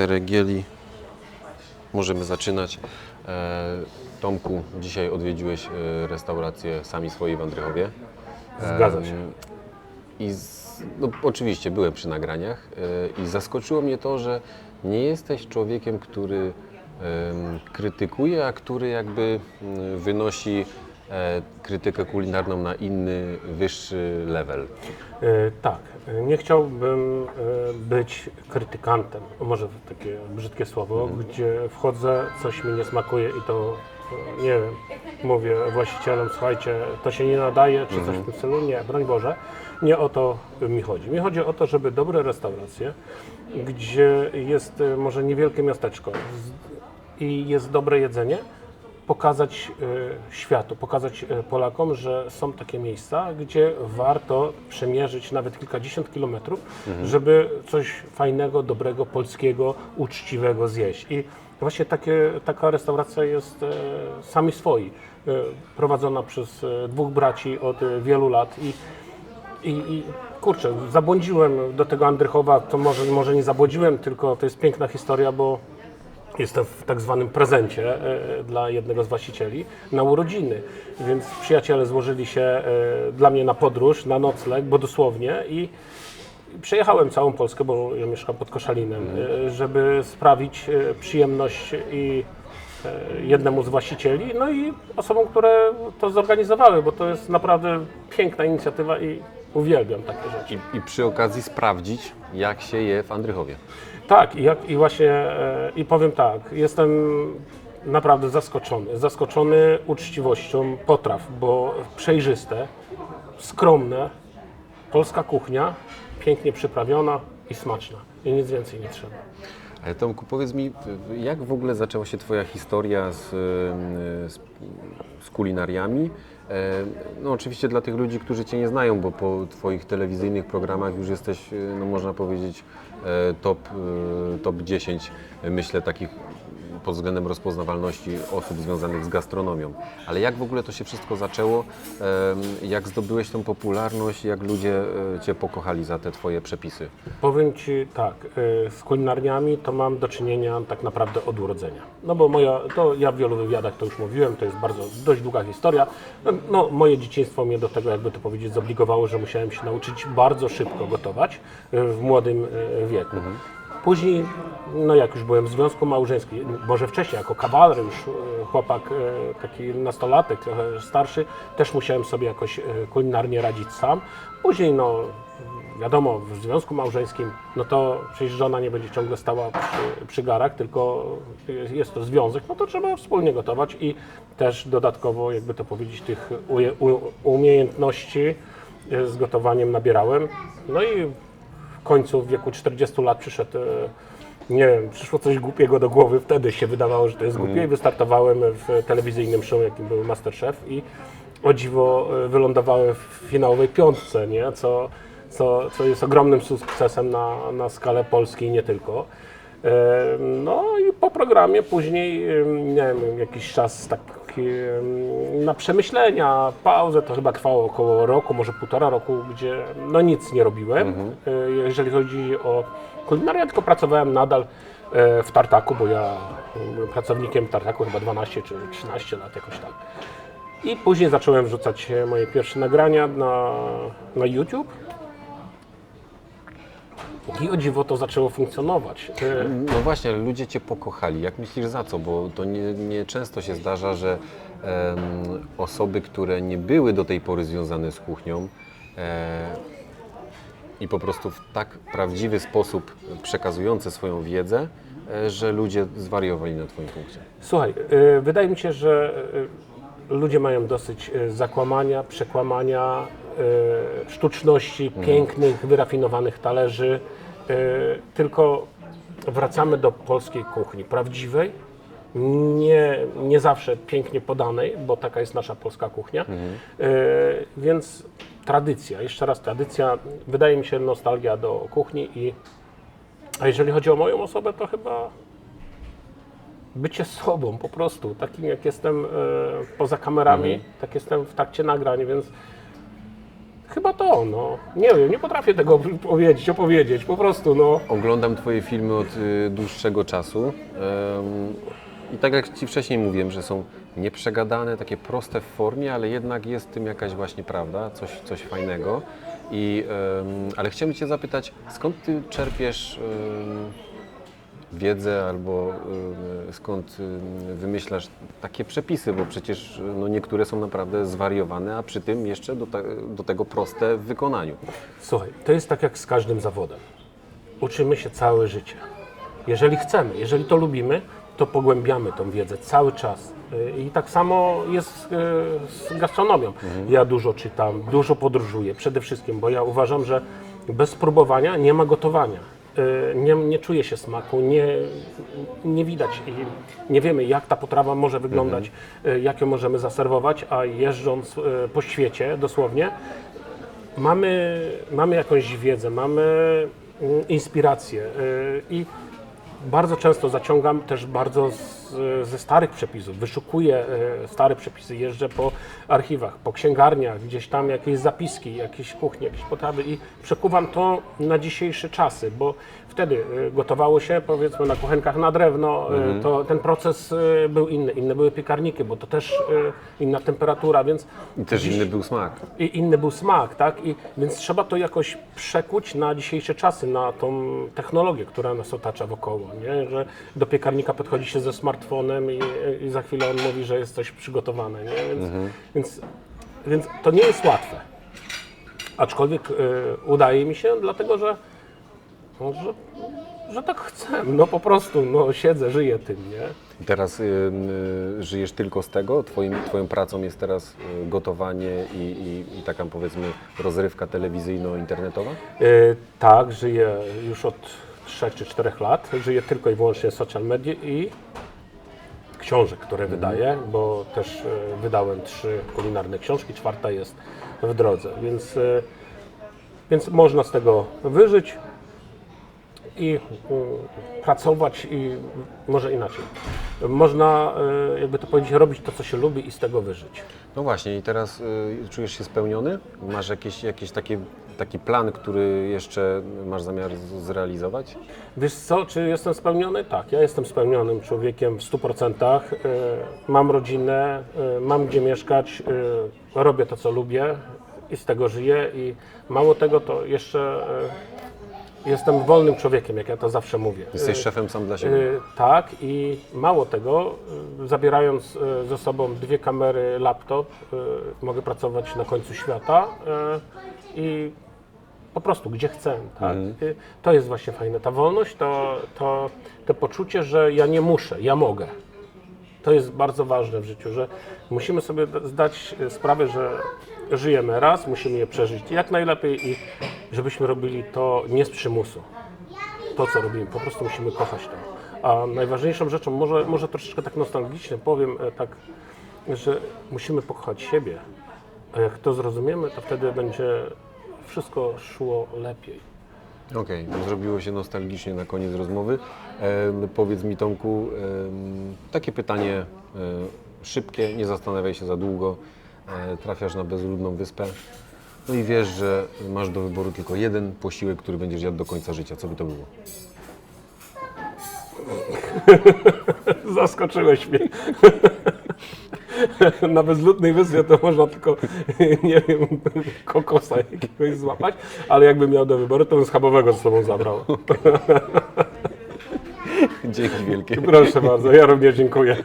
Ceregieli. Możemy zaczynać. E, Tomku, dzisiaj odwiedziłeś e, restaurację Sami Swoi w Andrychowie. Zgadza się. I z, no, oczywiście byłem przy nagraniach e, i zaskoczyło mnie to, że nie jesteś człowiekiem, który krytykuje, a który jakby mm, wynosi e, krytykę kulinarną na inny, wyższy level. E, Tak, e, nie chciałbym e, być krytykantem, może takie brzydkie słowo, gdzie wchodzę, coś mi nie smakuje i to, e, nie wiem, mówię właścicielom, słuchajcie, to się nie nadaje, czy coś w tym stylu. Nie, broń Boże, nie o to mi chodzi. Mi chodzi o to, żeby dobre restauracje, gdzie jest e, może niewielkie miasteczko i jest dobre jedzenie, pokazać e, światu, pokazać e, Polakom, że są takie miejsca, gdzie warto przemierzyć nawet kilkadziesiąt kilometrów, żeby coś fajnego, dobrego, polskiego, uczciwego zjeść. I właśnie takie, taka restauracja jest e, sami swoi, prowadzona przez dwóch braci od wielu lat i i, I kurczę, zabłądziłem do tego Andrychowa, to może, może nie zabłądziłem, tylko to jest piękna historia, bo jestem w tak zwanym prezencie e, dla jednego z właścicieli na urodziny. Więc przyjaciele złożyli się e, dla mnie na podróż, na nocleg, bo dosłownie i Przejechałem całą Polskę, bo ja mieszkam pod Koszalinem, e, żeby sprawić przyjemność i jednemu z właścicieli, no i osobom, które to zorganizowały, bo to jest naprawdę piękna inicjatywa i uwielbiam takie rzeczy. I, I przy okazji sprawdzić, jak się je w Andrychowie. Tak, i, jak, i właśnie e, i powiem tak, jestem naprawdę zaskoczony. Zaskoczony uczciwością potraw, bo przejrzyste, skromne, polska kuchnia, pięknie przyprawiona i smaczna. I nic więcej nie trzeba. Tomku, powiedz mi, jak w ogóle zaczęła się Twoja historia z, z, z kulinariami? E, No oczywiście dla tych ludzi, którzy Cię nie znają, bo po Twoich telewizyjnych programach już jesteś, e, no można powiedzieć, e, top, top 10, e, myślę, takich pod względem rozpoznawalności osób związanych z gastronomią. Ale jak w ogóle to się wszystko zaczęło? Jak zdobyłeś tą popularność? Jak ludzie e, Cię pokochali za te Twoje przepisy? Powiem Ci tak, y, z kulinarniami to mam do czynienia tak naprawdę od urodzenia. No bo moja, to ja w wielu wywiadach to już mówiłem, to jest bardzo dość długa historia. No, No, moje dzieciństwo mnie do tego, jakby to powiedzieć, zobligowało, że musiałem się nauczyć bardzo szybko gotować y, w młodym wieku. Później, no jak już byłem w związku małżeńskim, może wcześniej, jako kawaler już e, chłopak, e, taki nastolatek, trochę starszy, też musiałem sobie jakoś e, kulinarnie radzić sam. Później, no wiadomo, w związku małżeńskim, no to przecież żona nie będzie ciągle stała przy, przy garach, tylko jest- to związek, no to trzeba wspólnie gotować i też dodatkowo, jakby to powiedzieć, tych umiejętności z gotowaniem nabierałem. No i końcu w wieku 40 lat przyszedł, e, nie wiem, przyszło coś głupiego do głowy, wtedy się wydawało, że to jest głupie i wystartowałem w telewizyjnym show, jakim był Masterchef i o dziwo e, wylądowałem w finałowej piątce, nie? Co, co, co jest ogromnym sukcesem na, na skalę Polski i nie tylko. E, No i po programie później, nie wiem, jakiś czas tak e, na przemyślenia, pauzę, to chyba trwało około roku, może półtora roku, gdzie no nic nie robiłem, e, jeżeli chodzi o kulinarię, tylko pracowałem nadal e, w Tartaku, bo ja byłem pracownikiem Tartaku chyba 12 czy 13 lat jakoś tak. I później zacząłem wrzucać e, moje pierwsze nagrania na, na YouTube. I o dziwo to zaczęło funkcjonować. No właśnie, ale ludzie Cię pokochali. Jak myślisz za co? Bo to nie, nie często się zdarza, że em, osoby, które nie były do tej pory związane z kuchnią e, i po prostu w tak prawdziwy sposób przekazujące swoją wiedzę, e, że ludzie zwariowali na Twoim punkcie. Słuchaj, e, wydaje mi się, że e, ludzie mają dosyć e, zakłamania, przekłamania, sztuczności, pięknych, wyrafinowanych talerzy. E, Tylko wracamy do polskiej kuchni, prawdziwej, nie, nie zawsze pięknie podanej, bo taka jest nasza polska kuchnia. E, Więc tradycja, jeszcze raz tradycja, wydaje mi się nostalgia do kuchni i a jeżeli chodzi o moją osobę, to chyba bycie sobą po prostu, takim jak jestem e, poza kamerami, tak jestem w trakcie nagrań, więc Chyba to, no. Nie wiem, nie potrafię tego powiedzieć, opowiedzieć, po prostu, no. Oglądam Twoje filmy od y, dłuższego czasu em, i tak jak Ci wcześniej mówiłem, że są nieprzegadane, takie proste w formie, ale jednak jest w tym jakaś właśnie prawda, coś, coś fajnego. I, em, ale chciałem Cię zapytać, skąd Ty czerpiesz em, wiedzę albo em, skąd em, wymyślasz takie przepisy, bo przecież no, niektóre są naprawdę zwariowane, a przy tym jeszcze do, ta, do tego proste w wykonaniu. Słuchaj, to jest tak jak z każdym zawodem. Uczymy się całe życie. Jeżeli chcemy, jeżeli to lubimy, to pogłębiamy tą wiedzę cały czas. Y, I tak samo jest y, z gastronomią. Ja dużo czytam, dużo podróżuję przede wszystkim, bo ja uważam, że bez próbowania nie ma gotowania. Y, Nie, nie czuje się smaku, nie, nie widać i nie wiemy, jak ta potrawa może wyglądać, y, jak ją możemy zaserwować, a jeżdżąc y, po świecie dosłownie, mamy, mamy jakąś wiedzę, mamy mm, inspirację i bardzo często zaciągam też bardzo z, ze starych przepisów, wyszukuję y, stare przepisy, jeżdżę po archiwach, po księgarniach, gdzieś tam jakieś zapiski, jakieś kuchnie, jakieś potrawy i przekuwam to na dzisiejsze czasy, bo wtedy y, gotowało się powiedzmy na kuchenkach na drewno, y, to ten proces był inny, inne były piekarniki, bo to też inna temperatura, więc I też dziś- inny był smak. i inny był smak, tak? I, więc trzeba to jakoś przekuć na dzisiejsze czasy, na tą technologię, która nas otacza wokoło, nie? Że do piekarnika podchodzi się ze smartfonem i, i za chwilę on mówi, że jest coś przygotowane, nie? Więc, więc, więc to nie jest łatwe. Aczkolwiek y, udaje mi się, dlatego że, no, że, że tak chcę, no po prostu, no siedzę, żyję tym, nie? I Teraz y, y, żyjesz tylko z tego? Twoim, twoją pracą jest teraz y, gotowanie i, i, i taka powiedzmy rozrywka telewizyjno-internetowa? Y, tak, żyję już od 3 czy 4 lat. Żyję tylko i wyłącznie social media i książek, które wydaję, bo też y, wydałem trzy kulinarne książki, czwarta jest w drodze, więc, y, więc można z tego wyżyć i y, pracować i może inaczej. Można, y, jakby to powiedzieć, robić to, co się lubi i z tego wyżyć. No właśnie i teraz y, czujesz się spełniony? Masz jakieś, jakieś takie, taki plan, który jeszcze masz zamiar zrealizować? Wiesz co, czy jestem spełniony? Tak, ja jestem spełnionym człowiekiem w 100%. Y, Mam rodzinę, mam gdzie mieszkać, robię to, co lubię i z tego żyję. I mało tego, to jeszcze jestem wolnym człowiekiem, jak ja to zawsze mówię. Jesteś Y, szefem sam dla siebie? y, Tak i mało tego, y, zabierając y, ze sobą dwie kamery, laptop, y, mogę pracować na końcu świata y, i po prostu gdzie chcę. Tak? Y, To jest właśnie fajne. Ta wolność, to, to, to poczucie, że ja nie muszę, ja mogę. To jest bardzo ważne w życiu, że musimy sobie zdać sprawę, że żyjemy raz, musimy je przeżyć jak najlepiej i żebyśmy robili to nie z przymusu to, co robimy. Po prostu musimy kochać to. A najważniejszą rzeczą, może, może troszeczkę tak nostalgicznie powiem, e, tak, że musimy pokochać siebie. A jak to zrozumiemy, to wtedy będzie wszystko szło lepiej. Okej, to zrobiło się nostalgicznie na koniec rozmowy. Em, powiedz mi Tomku, em, takie pytanie e, szybkie, nie zastanawiaj się za długo. E, trafiasz na bezludną wyspę, no i wiesz, że masz do wyboru tylko jeden posiłek, który będziesz jadł do końca życia. Co by to było? Zaskoczyłeś mnie. Na bezludnej wyspie to można tylko, nie wiem, kokosa jakiegoś złapać, ale jakbym miał do wyboru, to bym schabowego ze sobą zabrał. Dzięki wielkie. Proszę bardzo, ja również dziękuję.